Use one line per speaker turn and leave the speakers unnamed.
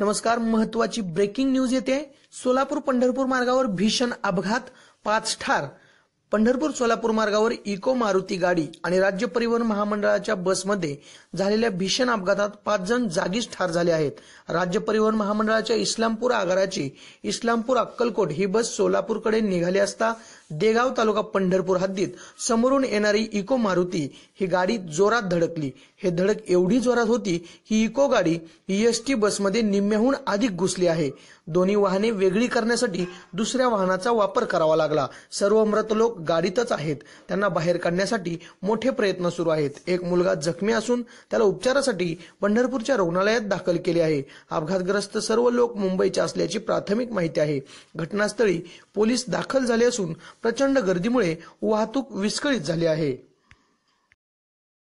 नमस्कार महत्वाची breaking news येते. सोलापूर पंढरपूर मार्गावर भीषण अपघात पाच ठार. पंढरपूर सोलापूर मार्गावर इको मारुती गाडी आणि राज्य परिवहन महामंडळाच्या बसमध्ये झालेल्या भीषण अपघातात पाच जण जागीच ठार झाले आहेत. राज्य परिवहन महामंडळाच्या इस्लामपूर आगाराची इस्लामपूर अक्कलकोट ही बस सोलापूरकडे निघाली असता देगाव तालुका पंढरपूर हद्दीत समोरून येणारी इको मारुती ही गाडी जोरात धडकली. हे धडक एवढी जोरात होती की इको गाडी एस टी बसमध्ये निम्म्याहून अधिक घुसली आहे. दोन्ही वाहने वेगळी करण्यासाठी दुसऱ्या वाहनाचा वापर करावा लागला. सर्व मृत लोक गाडीतच आहेत. त्यांना बाहेर काढण्यासाठी मोठे प्रयत्न सुरू आहेत. एक मुलगा जखमी असून त्याला उपचारासाठी पंढरपूरच्या रुग्णालयात दाखल केले आहे. अपघातग्रस्त सर्व लोक मुंबईचे असल्याची प्राथमिक माहिती आहे. घटनास्थळी पोलीस दाखल झाले असून प्रचंड गर्दीमुळे वाहतूक विस्कळीत झाली आहे.